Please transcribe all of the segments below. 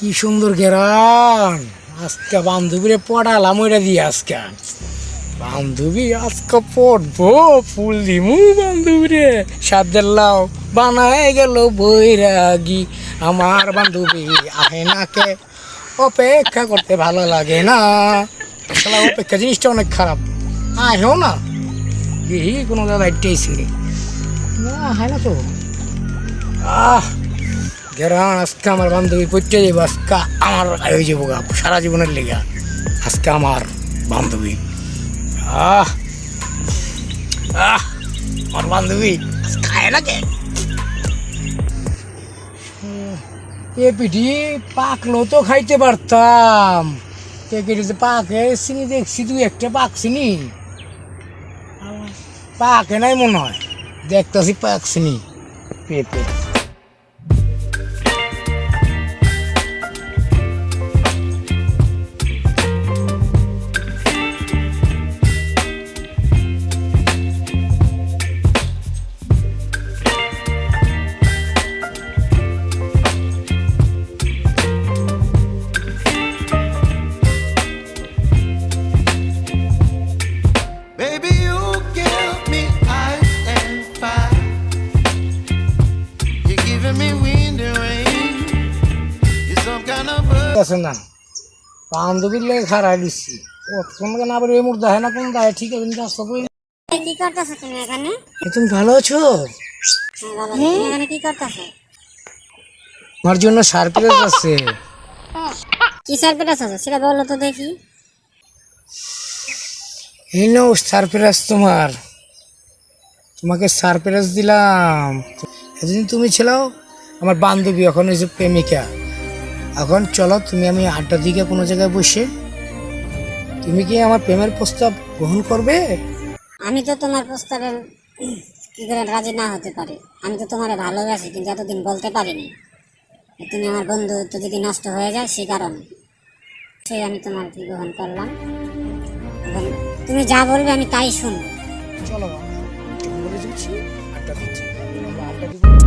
কি সুন্দর গেরান আজকে বান্ধবীরে পড়ালাম ওইটা দিয়ে আজকে। বান্ধবী আজকে পড়ব, ফুল দিমু বান্ধবীরে। সাদের লাও বানায় গেল বৈরাগী। আমার বান্ধবী আহে নাকে, অপেক্ষা করতে ভালো লাগে না। আসলে অপেক্ষা জিনিসটা অনেক খারাপ। আহেও না। দেখি কোনো দাদা ইটেছি না। হয় না তো। আহ গেরান, আজকে আমার বান্ধবী পড়তে যাব আজকে আমার হয়ে যাব গা, সারা জীবনের লেগা। আজকে আমার বান্ধবী। আহ! আহ! আমার বান্ধবী খায় না কে এ পিঠি, পাকলো তো খাইতে পারতাম। পেকেটে পাকে, চিনি দেখছি তুই একটা পাকছিনি পাকে নাই মনে হয়, দেখতেছি পাকছিনি পেঁপে। আছে না। বান্ধবীর লেগে খারাপ দিচ্ছি কোন কেন আবার এই হয় না কোন দায়? ঠিক আছে কিন্তু করি কি করতেছো তুমি এখানে? তুমি ভালো আছো? হ্যাঁ, এখানে কি করতেছো? আমার জন্য সারপ্রাইজ আছে। কি আছে? সেটা বলো তো দেখি। এই নাও সারপ্রাইজ তোমার। তোমাকে সারপ্রাইজ দিলাম। এতদিন তুমি ছিলাও আমার বান্ধবী এখন হয়েছে প্রেমিকা। এখন চলো তুমি আমি আড্ডা দিকে কোনো জায়গায় বসে তুমি কি আমার প্রেমের প্রস্তাব গ্রহণ করবে? আমি তো তোমার প্রস্তাবে কি করে রাজি না হতে পারি। আমি তো তোমার ভালোবাসি কিন্তু এতদিন বলতে পারিনি। তুমি আমার বন্ধু তো যদি নষ্ট হয়ে যায় সে কারণে। সেই আমি তোমার কি গ্রহণ করলাম। তুমি যা বলবে আমি তাই শুনব। চলো বলে দিচ্ছি আড্ডা দিচ্ছি। আড্ডা দিব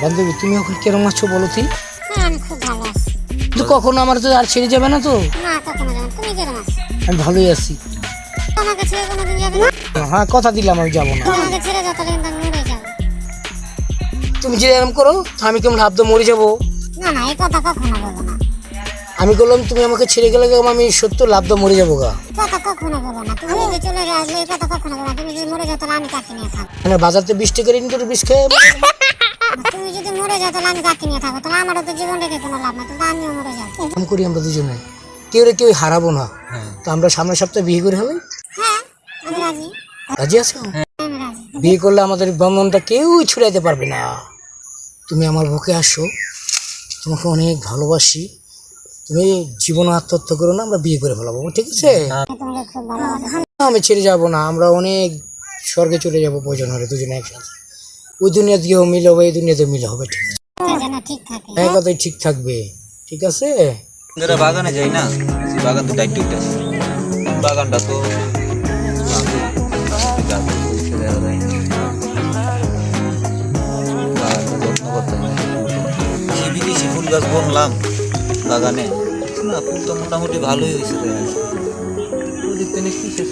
বান্ধবী তুমি এখন কেরম আছো বলো তুই হ্যাঁ আমি খুব ভালো আছি। কিন্তু কখনো আমার তো আর ছেড়ে যাবে না তো? না কখনো যাবেন তুমি কেমন আছো? আমি ভালোই আছি। আমাকে ছেড়ে কোনোদিন যাবে না? হ্যাঁ কথা দিলাম আমি যাব না। আমাকে ছেড়ে যাও তাহলে কিন্তু আমি মরে যাব। তুমি এরকম করো আমি কেমন ভাবতে মরে যাব? না না এই কথা কখনো বলব না। আমি বললাম তুমি আমাকে ছেড়ে গেলে আমি সত্য লাভ তো মরে যাব গা? কথা কখনো বলব না। তুমি যদি চলে আসলে এই কথা কখনো বলব না। তুমি যদি মরে যাও তাহলে আমি কাকে নিয়ে থাকব। বাজারতে বিশ টাকা ঋণ করে বিষ খেয়ে তুমি যদি মরে যাও তাহলে আমি কাকে নিয়ে থাকব। তাহলে আমারও তো জীবন রেখে কোনো লাভ না তাহলে আমিও মরে যাব। কাম করি আমরা দুজনে। কেউ রে কেউ হারাবো না। তো আমরা সামনের সপ্তাহে বিয়ে করে হলে হ্যাঁ আমি রাজি। রাজি আছো? বিয়ে করলে আমাদের বন্ধনটা কেউ ছুড়াইতে পারবে না। তুমি আমার বুকে আসো। তোমাকে অনেক ভালোবাসি। তুমি জীবন আত্মহত্যা করো না আমরা বিয়ে করে ফেলাবো ঠিক আছে? তোমাকে খুব ভালোবাসি আমি ছেড়ে যাব না আমরা অনেক স্বর্গে চলে যাব প্রয়োজন হলে দুজনে একসাথে। ওই দুনিয়া দিয়েও মিল হবে এই দুনিয়াতেও মিল হবে ঠিক আছে? যেন ঠিক হ্যাঁ কথাই ঠিক থাকবে ঠিক আছে? যারা বাগানে যাই না? বাগান তো টাইট টাইট আছে বাগানটা তো হয়। বিদেশি ফুল গাছ বনলাম বাগানে। না ফুল তো মোটামুটি ভালোই হয়েছে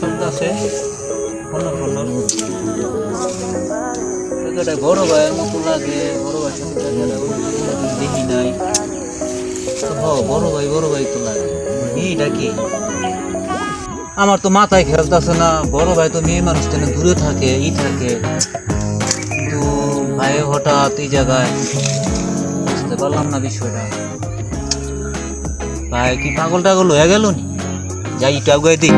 শব্দ আছে? ফোনার বড় ভাই মতো লাগে বড় ভাই ওই দেখি নাই। বড় ভাই বড় ভাই তো লাগে। এইটা কি? আমার তো মাথায় খেলতেছে না, বড় ভাই তো মেয়ে মানুষ তেনে দূরে থাকে ই থাকে। কিন্তু ভাই হঠাৎ এই জায়গায় বুঝতে পারলাম না বিষয়টা। ভাই কি পাগল টাগল হয়ে গেল নি? যাই ইটা আগুয়ে দিই।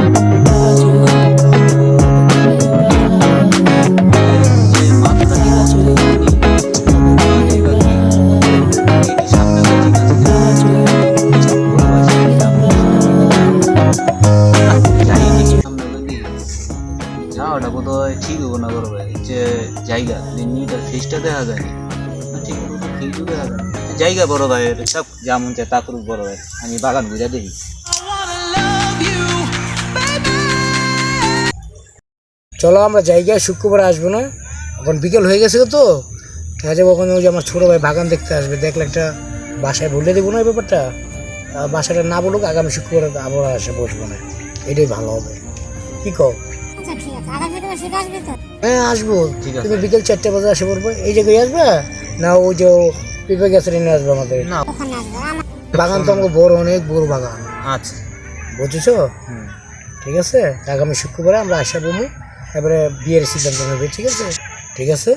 জায়গা বড় ভাইয়ের, সব যেমন চায় তা করুক বড় ভাই আমি বাগান বুঝা দেখি। চলো আমরা জায়গায় শুক্রবার আসব না। এখন বিকেল হয়ে গেছে তো। দেখা যাব ওখানে ওই যে আমার ছোটো ভাই বাগান দেখতে আসবে। দেখলে একটা বাসায় বলে দেবো না এই ব্যাপারটা? বাসাটা না বলুক, আগামী শুক্রবার আবার আসে বসবো না। এটাই ভালো হবে। কি কও? আচ্ছা ঠিক আছে। আগামী শুক্রবার শীত আসবে তো? হ্যাঁ আসব। ঠিক আছে। তুমি বিকেল চারটে বাজে আসে পড়ব। এই জায়গায় আসবে না ওই যে পিপে গ্যাসের এনে আসবে আমাদের? না। ওখানে আসবে। আমার বাগান তো আমাকে বড় অনেক বড় বাগান। আচ্ছা। বুঝেছ? ঠিক আছে? আগামী শুক্রবারে আমরা আসা বমু। এবারে বিয়ের সিদ্ধান্ত নেবে ঠিক আছে? ঠিক আছে।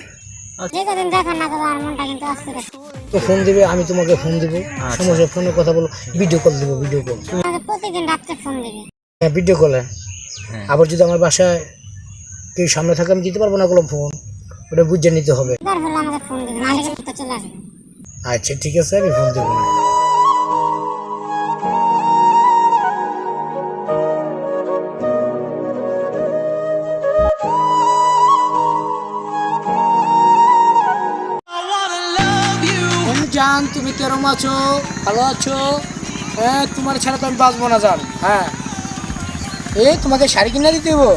তো ফোন দিবে আমি তোমাকে ফোন দিব। সমস্যা ফোনে কথা বলো ভিডিও কল দিব ভিডিও কল প্রতিদিন রাত্রে ফোন দিবে। হ্যাঁ ভিডিও কলে। আবার যদি আমার বাসায় কেউ সামনে থাকে আমি দিতে পারব না কোনো ফোন ওটা বুঝে নিতে হবে। আচ্ছা ঠিক আছে আমি ফোন দেবো। না জান তুমি কেরম আছো? ভালো আছো? হ্যাঁ তোমার ছাড়া তো আমি বাঁচবো না জান। হ্যাঁ। এ তোমাকে শাড়ি কিনে দিতে দেবো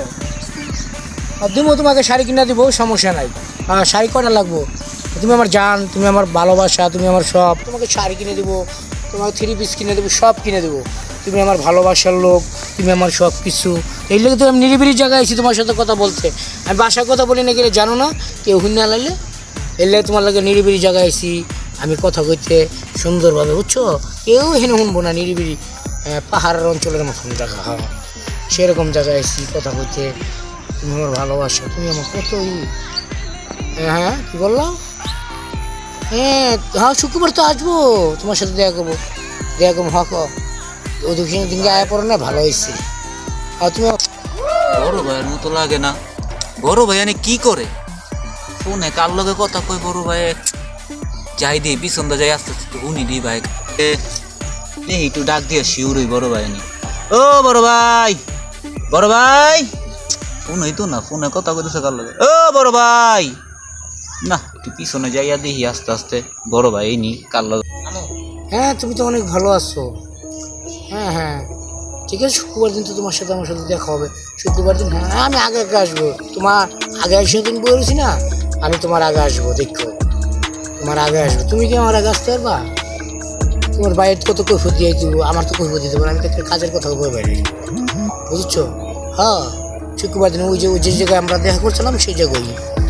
দিব তোমাকে শাড়ি কিনে দিব সমস্যা নাই। শাড়ি কটা লাগবো? তুমি আমার জান তুমি আমার ভালোবাসা তুমি আমার সব তোমাকে শাড়ি কিনে দেবো তোমাকে থ্রি পিস কিনে দেবো সব কিনে দেবো। তুমি আমার ভালোবাসার লোক তুমি আমার সব কিছু। এই লোক তো আমি নিরিবিলি জায়গায় আছি তোমার সাথে কথা বলতে। আমি বাসার কথা বলি না গেলে জানো না কেউ হুন্য লাইলে এলে তোমার লাগে নিরিবিলি জায়গায় আছি আমি কথা কইতে সুন্দরভাবে বুঝছ? কেউ হেনে শুনব না নিরিবিলি আহ, পাহাড়ের অঞ্চলের মতন জায়গা। হ্যাঁ সেরকম জায়গায় আছি কথা কইতে তুমি আমার ভালোবাসা, তুমি আমার কত হ্যাঁ হ্যাঁ কী বললাম? হ্যাঁ হ্যাঁ শুক্রবার তো আসব, তোমার সাথে দেখা করব। দেখা করব, হক ওই দক্ষিণ দিনকে আয়া পড়ো না ভালো হয়েছে। আর তুমি বড় ভাইয়ের মতো লাগে না। বড় ভাই এনে কি করে? ফোনে কার লগে কথা কই বড় ভাই যাই দি, পিছন দা যাই, আস্তে আস্তে উনি দি ভাই। একটু ডাক দিয়ে শিউরই বড় ভাই ও বড় ভাই! বড় ভাই। ফোন হইতো না, ফোনে কথা কইতেছে কার লাগে? ও বড় ভাই। না, একটু পিছনে যাইয়া দেখি আস্তে আস্তে বড় ভাই এই নি, কার লগে? হ্যাঁ তুমি তো অনেক ভালো আছো। হ্যাঁ হ্যাঁ। ঠিক আছে, শুক্রবার দিন তো তোমার সাথে আমার সাথে দেখা হবে। শুক্রবার দিন হ্যাঁ আমি আগে আগে আসব। তোমার আগে এসে দিন বলেছি না? আমি তোমার আগে আসব, দেখো। তোমার আগে আসব। তুমি কি আমার আগে আসতে পারবা? তোমার বাইরে কত কৈফত দিয়ে দিব, আমার তো কৈফত দিতে পারো আমি তো একটা কাজের কথা বলে বাইরে বুঝছ? হ্যাঁ শুক্রবার দিন ওই যে ওই যে জায়গায় আমরা দেখা করছিলাম সেই জায়গায়।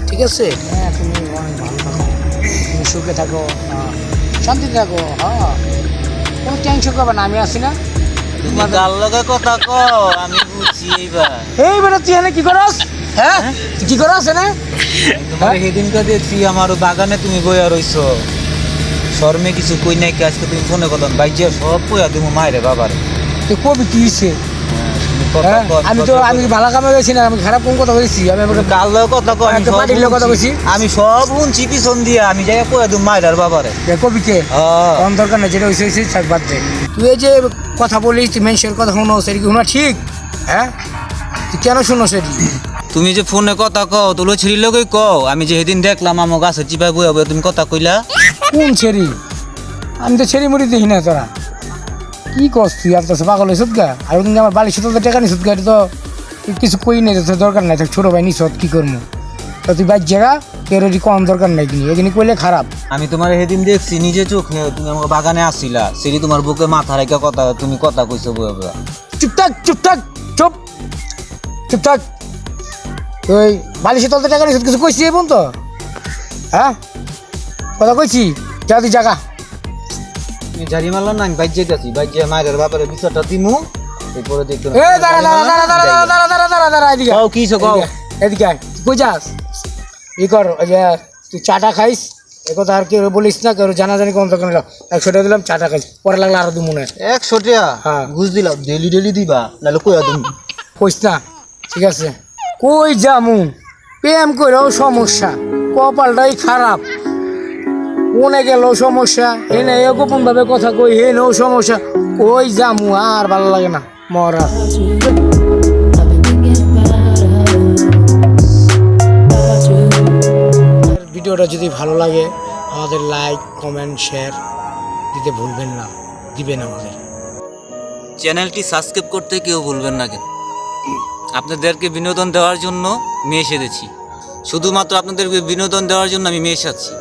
ঠিক আছে? হ্যাঁ তুমি অনেক ভালো থাকো। তুমি সুখে থাকো হ্যাঁ শান্তিতে থাকো হ্যাঁ। কোনো টেনশন করবে না আমি আছি না। তুমি কার লগে কথা আমি বুঝছি এইবার এই বেটা তুই এনে কি করস? হ্যাঁ? তুই কি করস এনে তোমার সেদিনকে দেখছি আমার বাগানে তুমি বইয়া রইছো শর্মে কিছু কই নাই আজকে তুমি ফোনে কথা বাইজিয়া সব কইয়া তুমি মায়েরে বাবারে। তুই কবি কি আমি তো আমি। ভালো কামে গেছি না আমি খারাপ কোন কথা বলেছি? আমি কথা আমি সব পার্টির লগে কথা শুনছি। আমি সব শুনছি পিছন দিয়া আমি যাই বাবারে। কবি কে? হ্যাঁ। দরকার নেই যেটা হয়েছে হয়েছে থাক বাদ দে। তুই যে কথা বলিস তুই মানুষের কথা শুনো সেটা কি শোনা ঠিক? হ্যাঁ? তুই কেন শুনো সেটি? তুমি যে ফোনে কথা কও তুলো ছিড়ি লগে কও। আমি যে সেদিন দেখলাম আমার গাছের চিপাই বইয়া বইয়া তুমি কথা কইলা। কোন ছেড়ি? আমি তো ছেড়ি মুড়ি দেখি না তোরা। কি করছ তুই আর তো পাগল হয়েছত গা? আর ওদিন আমার বালিশ তো টাকা নিছত গা এটা তো কিছু কই নাই তো দরকার নাই ছোটো ভাই নিছত কি করব তো তুই বাইর জায়গা এটি কম দরকার নাই কিনি এখানে কইলে খারাপ। আমি তোমার সেদিন দেখছি নিজে চোখে তুমি আমার বাগানে আসছিলা সেটি তোমার বুকে মাথা রেখে কথা তুমি কথা কইছো বইয়া বইয়া। চুপ থাক চুপ থাক চুপ চুপ থাক। তুই তলতে টাকা নিছত কিছু কইছি এবং তো হ্যাঁ? কথা কইছি যা তুই জাগা তুমি জারি মারলাম না আমি বাইর যেতেছি বাইর যে মায়ের বাবারে বিচারটা দিমু এরপরে দেখতে এ দাঁড়া দাঁড়া দাঁড়া দাঁড়া দাঁড়া দাঁড়া দাঁড়া দাঁড়া এদিকে কও কি কও? এদিকে কই যাস? ই কর যে তুই চাটা খাইস এ কথা আর কেউ বলিস না কেউ জানাজানি কোন দোকানে যাও একশো টাকা দিলাম চাটা খাইস পরে লাগলে আরও দু মনে একশো টাকা হ্যাঁ। ঘুষ দিলাম ডেলি ডেলি দিবা নাহলে কইয়া তুমি কইস না ঠিক আছে। কই যামু? প্রেম করেও সমস্যা কপালটাই খারাপ। কোনে গেল সমস্যা? এনে গোপন ভাবে কথা কই হে হেনেও সমস্যা। কই যামু, আর ভালো লাগে না, মরা। ভিডিওটা যদি ভালো লাগে, আমাদের লাইক কমেন্ট শেয়ার দিতে ভুলবেন না, দিবেন আমাদের। চ্যানেলটি সাবস্ক্রাইব করতে কেউ ভুলবেন না কেন? আপনাদেরকে বিনোদন দেওয়ার জন্য মেয়ে সেরেছি শুধুমাত্র আপনাদেরকে বিনোদন দেওয়ার জন্য আমি মেয়ে সাচ্ছি